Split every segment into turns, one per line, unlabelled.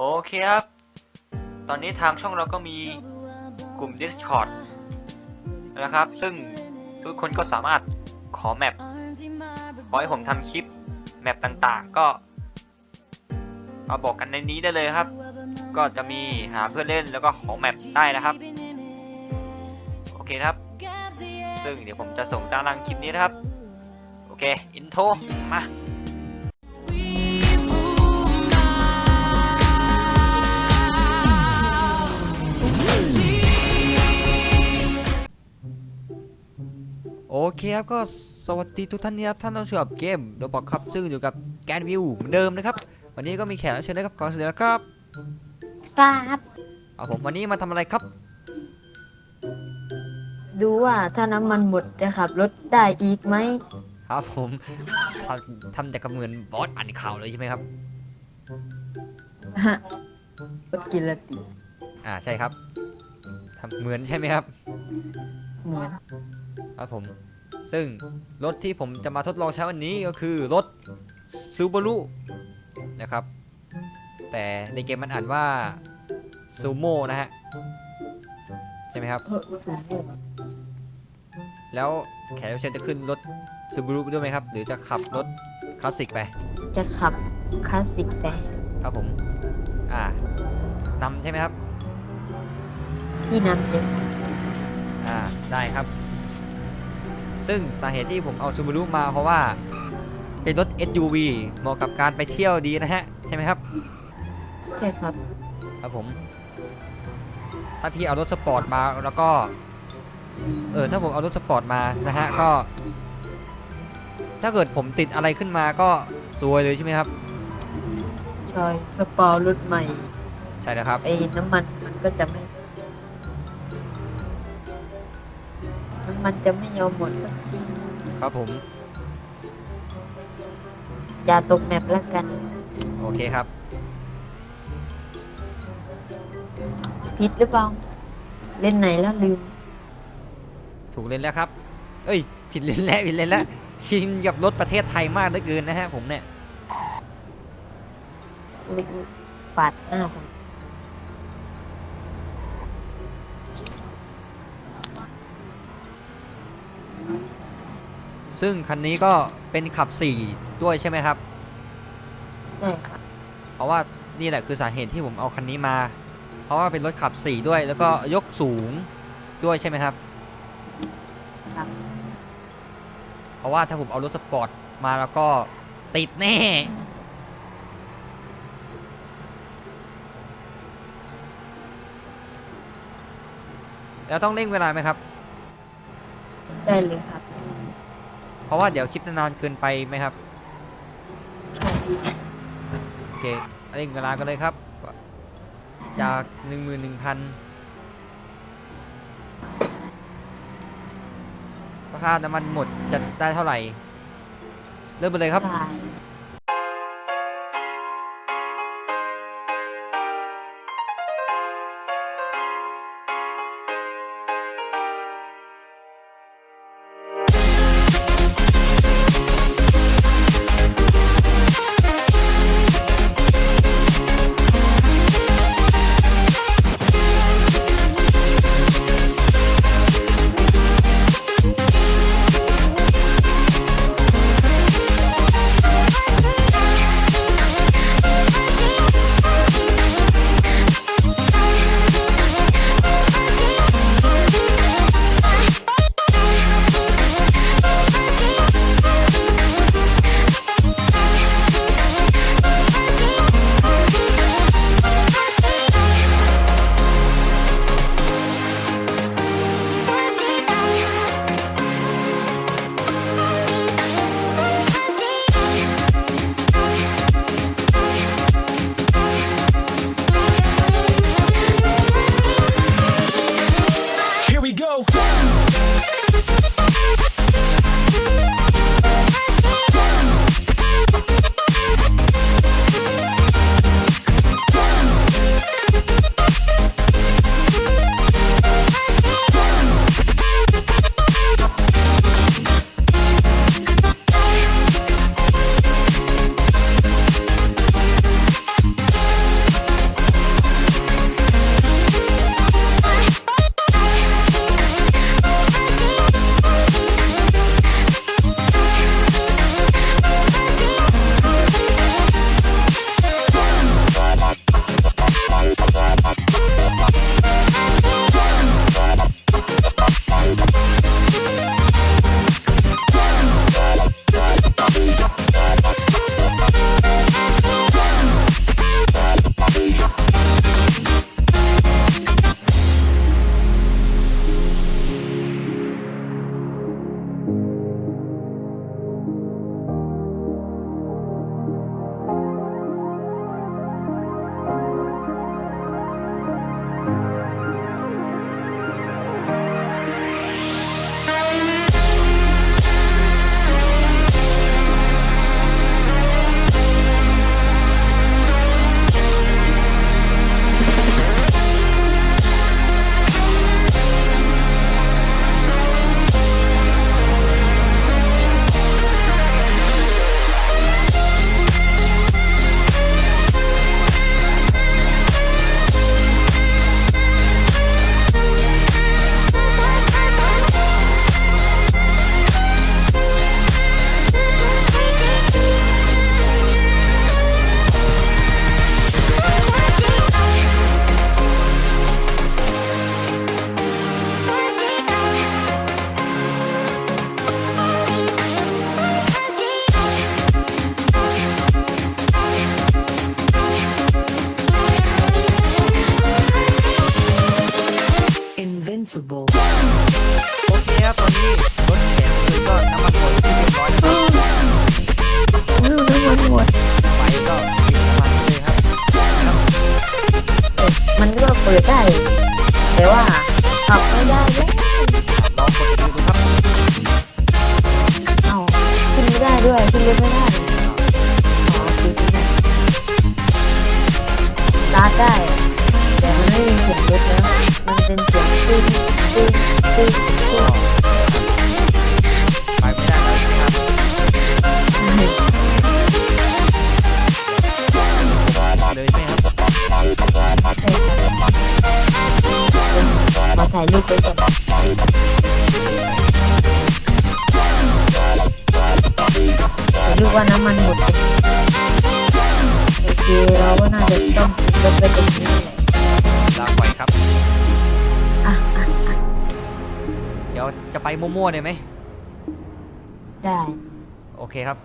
โอเคครับ ตอนนี้ทางช่องเราก็มีกลุ่ม Discord นะครับ ซึ่งทุกคนก็สามารถขอแมปขอให้ผมทำคลิปแมปต่างๆ ก็มาบอกกันในนี้ได้เลยครับ ก็จะมีหาเพื่อนเล่นแล้วก็ขอแมปได้นะครับ โอเคครับ ซึ่งเดี๋ยวผมจะส่งตารางคลิปนี้นะครับ โอเค อินโทรมา เคครับก็สวัสดีทุกท่านนะครับท่านต้องชอบเกมโดบอกครับซึ่งอยู่กับแกนวิวเหมือนเดิมนะครับ วันนี้ก็มีแขกรับเชิญนะครับขอเสนอครับ
ครับ
เอาผมวันนี้มาทำอะไรครับ
ดูว่าถ้าน้ำมันหมดจะขับรถได้อีกไหม
ครับผมทำทำแต่กับเหมือนบอสอ่านข่าวเลยใช่ไหมครับ
ฮะรถกินละติ
อ่าใช่ครับทำเหมือนใช่ไหมครับ
เหมือน
ครับผม ซึ่งรถที่ผมจะมาทดลองใช้วันนี้ก็คือรถซูบารุนะครับ แต่ในเกมมันอ่านว่าซูโม่นะฮะ ใช่ไหมครับ
เออสูง
แล้วแขกรับเชิญจะขึ้นรถซูบารุด้วยไหมครับ หรือจะขับรถคลาสสิกไป
จะขับคลาสสิกไป
ครับผม อ่านำใช่ไหมครับ
ที่นำเด็ก
อ่า ได้ครับ ซึ่งสาเหตุที่ผมเอาซูบารุมาเพราะว่าเป็นรถ SUV เหมาะกับการไปเที่ยวดีนะฮะ ใช่ไหมครับ
ใช่ครับ
ครับผม ถ้าพี่เอารถสปอร์ตมาแล้วก็ เออถ้าผมเอารถสปอร์ตมานะฮะก็ ถ้าเกิดผมติดอะไรขึ้นมาก็ซวยเลยใช่ไหมครับ
ชอยสปอร์รถใหม่
ใช่แล้วครับ
ไอ้น้ำมันมันก็จะไม่ มันจะไม่ยอมหมดสักที
ครับผม
อย่าตกแมปแล้วกัน
โอเคครับ
ผิดหรือเปล่าเล่นไหนแล้วลืม
ถูกเลนแล้วครับ เอ้ย ผิดเลนแล้วผิดเลนแล้ว ชินกับรถประเทศไทยมากเหลือเกินนะฮะผมเนี่ย
อุ๊ยอุ๊ยปาดหน้าผม
ซึ่งคันนี้ก็เป็นขับ4ด้วยใช่ไหมครับ
ใช่ครับ
เพราะว่านี่แหละคือสาเหตุที่ผมเอาคันนี้มา เพราะว่าเป็นรถขับ4ด้วย แล้วก็ยกสูงด้วยใช่ไหมครับ
ครับ
เพราะว่าถ้าผมเอารถสปอร์ตมาแล้วก็ติดแน่ แล้วต้องเร่งเวลาไหมครับ
ได้เลยครับ
เพราะว่าเดี๋ยวคลิปจะนานเกินไปไหมครับ
ใช่
โอเคเร่งเวลากันเลยครับ จากหนึ่งหมื่นหนึ่งพันค่าน้ำมันหมดจะได้เท่าไหร่ เริ่มไปเลยครับ Wow. ใถ่า
ยรูปไปก่อนถ่ายรูปว่าน้ำมันหมดโอเคเราก็น่าจะต้องรถไปตรงนี้แหละ
ลาปครับ
อะอะอะ
เดี๋ยวจะไปมั่วๆเลยไหม
ได้
โอเคครับ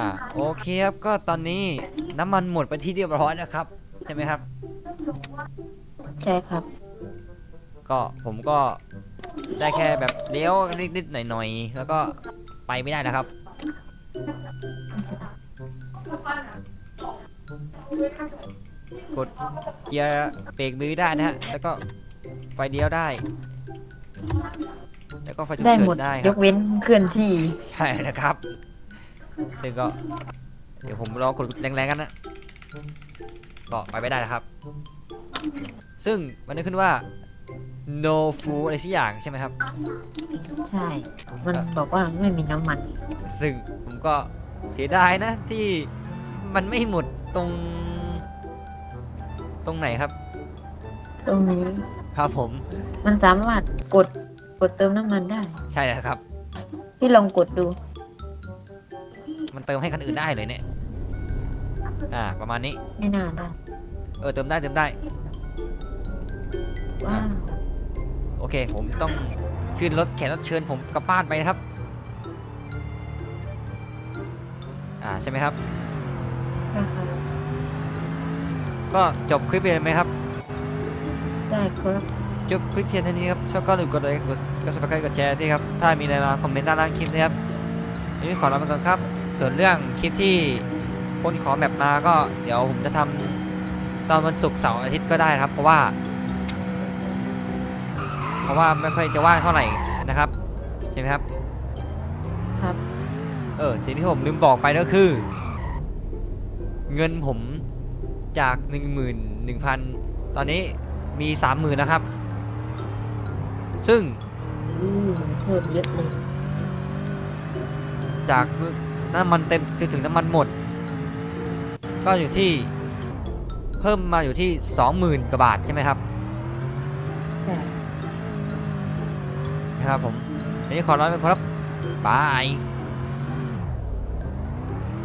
อ่าโอเคครับก็ตอนนี้น้ำมันหมดไปที่เรียบร้อยนะครับ ใช่ไหมครับ
ใช่ครับ
ก็ผมก็ได้แค่แบบเลี้ยวนิดๆหน่อยๆ แล้วก็ไปไม่ได้นะครับ กดเกียร์เบรกมือได้นะฮะ แล้วก็ไฟเลี้ยวได้ แล้วก็ไฟฉุก
ได้
เฉิ
หมด
นได้ค
ย
รับ
กเว้นเคลื่อนที่
ใช่นะครับ ซึ่งก็ เดี๋ยวผมลองกดแรงๆกันนะก็ไปไม่ได้นะครับ ซึ่งมันนึกขึ้นว่า no fuel อะไรสักอย่างใช่ไหมครับ
ใช่ มันบอกว่าไม่มีน้ำมัน
ซึ่งผมก็เสียดายนะที่มันไม่หมดตรง ตรงไหนครับ
ตรงนี้
ครับผม
มันสามารถกดกดเติมน้ำมันได้
ใช่แล้วครับ
พี่ลองกดดู
มันเติมให้คันอื่นได้เลยเนี่ย อ่า ประมาณนี้
ไม่น่าได้
เออ เติมได้ เติมได้
ว้าว
โอเค ผมต้องขึ้นรถแขกรับเชิญผมกลับบ้านไปนะครับ อ่า ใช่ไหมครับ
ได้ครับ
ก็จบคลิปไปเลยไหมครับ
ได้ครับ
จบคลิปเพียงเท่านี้ครับชอบก็ลืมกดไลค์กดกดซับสไครต์กดแชร์ด้วยครับ ถ้ามีอะไรมาคอมเมนต์ด้านล่างคลิปนะครับวันนี้ขอลาไปก่อนครับ ส่วนเรื่องคลิปที่คนขอแบบมาก็เดี๋ยวผมจะทำตอนวันศุกร์เสาร์อาทิตย์ก็ได้นะครับ เพราะว่า เพราะว่าไม่ค่อยจะว่างเท่าไหร่นะครับใช่ไหมครับ
ครับ
เออสิ่งที่ผมลืมบอกไปก็คือ เงินผมจาก 1 1 0 0 0 ตอนนี้มี 30,000นะครับ ซึ่ง
อู้เพิ่มเยอะเลย
จาก น้ำมันเต็มจนถึงน้ำมันหมด ก็อยู่ที่เพิ่มมาอยู่ที่ 20,000กว่าบาทใช่ไหมครับ
ใช่
นะครับผมวันนี้ขอลาไปก่อนครับบาย